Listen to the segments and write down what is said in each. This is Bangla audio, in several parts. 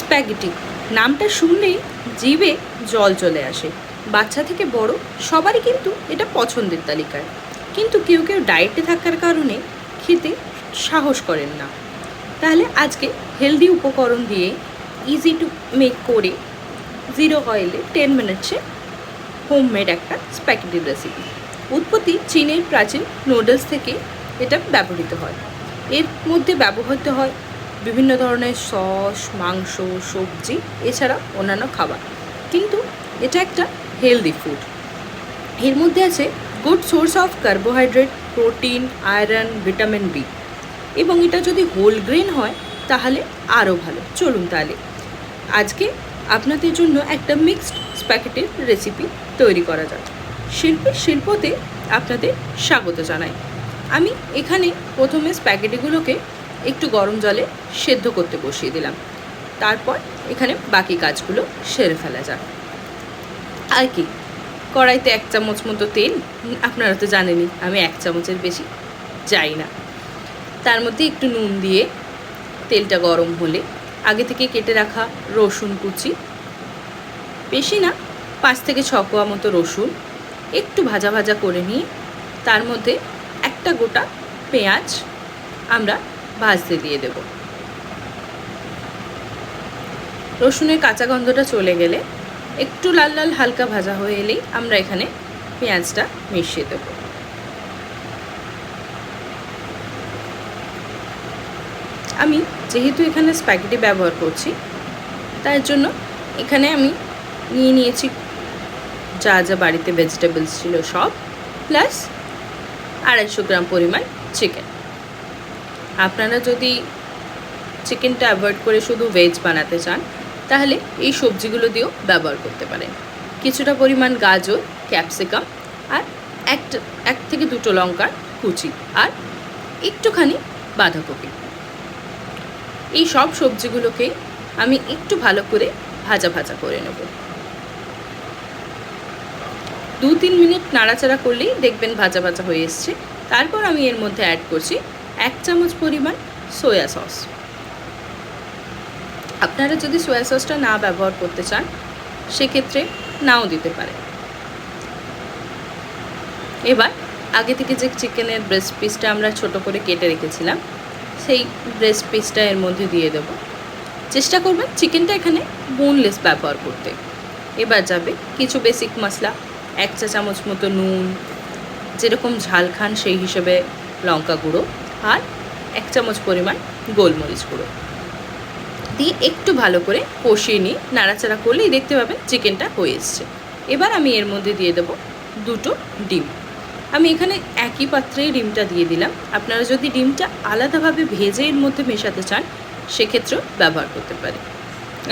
স্প্যাগেটি। নামটা শুনলেই জিভে জল চলে আসে। বাচ্চা থেকে বড় সবারই কিন্তু এটা পছন্দের তালিকায়। কিন্তু কেউ কেউ ডায়েটে থাকার কারণে খেতে সাহস করেন না। তাহলে আজকে হেলদি উপকরণ দিয়ে ইজি টু মেক করে জিরো অয়েলে টেন মিনিটসে হোমমেড একটা স্প্যাগেটি রেসিপি উৎপত্তি চীনের প্রাচীন নুডলস থেকে এটা ব্যবহৃত হয়। এর মধ্যে ব্যবহৃত হয় বিভিন্ন ধরনের সস, মাংস, সবজি, এছাড়া অন্যান্য খাবার। কিন্তু এটা একটা হেলদি ফুড এর মধ্যে আছে good source of carbohydrate protein iron vitamin B এবং এটা যদি হোল গ্রেন হয়, তাহলে আরও ভালো। চলুন তাহলে। আজকে আপনাদের জন্য একটা মিক্সড প্যাকেটের রেসিপি তৈরি করা যাক। শিল্পের শিল্পতে আপনাদের স্বাগত জানাই। আমি এখানে প্রথমে স্প্যাগেটিগুলোকে একটু গরম জলে সেদ্ধ করতে বসিয়ে দিলাম। তারপর এখানে বাকি কাজগুলো সেরে ফেলা যাক। আর কি, কড়াইতে এক চামচ মতো তেল, আপনারা তো জানেনই আমি এক চামচের বেশি যাই না। তার মধ্যে একটু নুন দিয়ে তেলটা গরম হলে আগে থেকে কেটে রাখা রসুন কুচি, বেশি না, পাঁচ থেকে ছ কোয়া মতো রসুন একটু ভাজা ভাজা করে নিয়ে তার মধ্যে একটা গোটা পেঁয়াজ আমরা ভাজতে দিয়ে দেব। রসুনের কাঁচা গন্ধটা চলে গেলে একটু লাল লাল হালকা ভাজা হয়ে এলেই আমরা এখানে পেঁয়াজটা মিশিয়ে দেব। আমি যেহেতু এখানে স্প্যাগেটি ব্যবহার করছি, তার জন্য এখানে আমি নিয়ে নিয়েছি যা যা বাড়িতে ভেজিটেবলস ছিল সব প্লাস আড়াইশো গ্রাম পরিমাণ চিকেন আপনারা যদি চিকেনটা অ্যাভয়েড করে শুধু ভেজ বানাতে চান, তাহলে এই সবজিগুলো দিয়েও ব্যবহার করতে পারেন। কিছুটা পরিমাণ গাজর ক্যাপসিকাম আর একটা এক থেকে দুটো লঙ্কার কুচি আর একটুখানি বাঁধাকপি। এই সব সবজিগুলোকে আমি একটু ভালো করে ভাজা ভাজা করে নেব। দু তিন মিনিট নাড়াচাড়া করলেই দেখবেন ভাজা ভাজা হয়ে এসছে। তারপর আমি এর মধ্যে অ্যাড করছি এক চামচ পরিমাণ সয়া সস আপনারা যদি সয়া সসটা না ব্যবহার করতে চান, সেক্ষেত্রে নাও দিতে পারে এবার আগে থেকে যে চিকেনের ব্রেস্ট পিসটা আমরা ছোট করে কেটে রেখেছিলাম, সেই ব্রেস্ট পিসটা এর মধ্যে দিয়ে দেব। চেষ্টা করবেন চিকেনটা এখানে বোনলেস ব্যবহার করতে। এবার যাবে কিছু বেসিক মশলা, এক চা চামচ মতো নুন, যেরকম ঝাল খান সেই হিসেবে লঙ্কা গুঁড়ো। আর এক চামচ পরিমাণ গোলমরিচ গুঁড়ো। দিয়ে একটু ভালো করে কষিয়ে নিয়ে নাড়াচাড়া করলেই দেখতে পাবেন চিকেনটা হয়ে এসছে। এবার আমি এর মধ্যে দিয়ে দেবো দুটো ডিম। আমি এখানে একই পাত্রেই ডিমটা দিয়ে দিলাম। আপনারা যদি ডিমটা আলাদাভাবে ভেজে এর মধ্যে মেশাতে চান, সেক্ষেত্রেও ব্যবহার করতে পারে।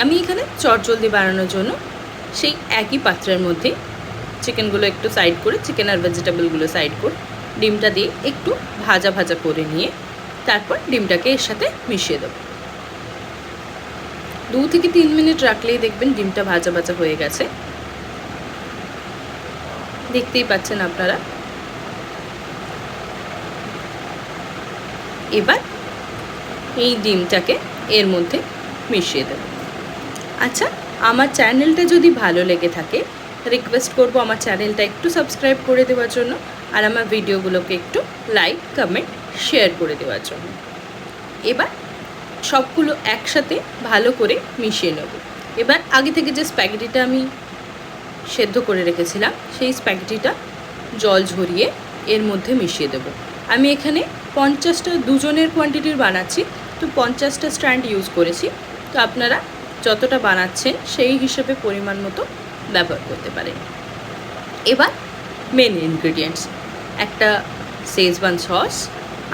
আমি এখানে চটজলদি বানানোর জন্য সেই একই পাত্রের মধ্যে চিকেনগুলো একটু সাইড করে, চিকেন আর ভেজিটেবলগুলো সাইড করে ডিমটা দিয়ে একটু ভাজা ভাজা করে নিয়ে তারপর ডিমটাকে এর সাথে মিশিয়ে দেবো। দু থেকে তিন মিনিট রাখলেই দেখবেন ডিমটা ভাজা ভাজা হয়ে গেছে। দেখতেই পাচ্ছেন আপনারা। এবার এই ডিমটাকে এর মধ্যে মিশিয়ে দেব। আচ্ছা আমার চ্যানেলটা যদি ভালো লেগে থাকে রিকোয়েস্ট করব আমার চ্যানেলটা একটু সাবস্ক্রাইব করে দেওয়ার জন্য। আর আমার ভিডিওগুলোকে একটু লাইক কমেন্ট শেয়ার করে দেওয়ার জন্য। এবার সবগুলো একসাথে ভালো করে মিশিয়ে নেব। এবার আগে থেকে যে স্প্যাগেটিটা আমি সেদ্ধ করে রেখেছিলাম, সেই স্প্যাগেটিটা জল ঝরিয়ে এর মধ্যে মিশিয়ে দেব। আমি এখানে পঞ্চাশটা, দুজনের কোয়ান্টিটির বানাচ্ছি, তো পঞ্চাশটা স্ট্যান্ড ইউজ করেছি। তো আপনারা যতটা বানাচ্ছেন, সেই হিসেবে পরিমাণ মতো ব্যবহার করতে পারেন। এবার মেন ইনগ্রিডিয়েন্টস একটা সেজবান সস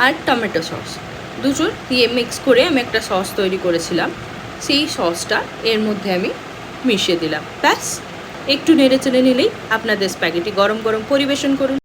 আর টমেটো সস দুটো দিয়ে মিক্স করে আমি একটা সস তৈরি করেছিলাম। সেই সসটা এর মধ্যে আমি মিশিয়ে দিলাম। ব্যাস, একটু নেড়ে চেড়ে নিলেই আপনাদের স্প্যাগেটি গরম গরম পরিবেশন করুন।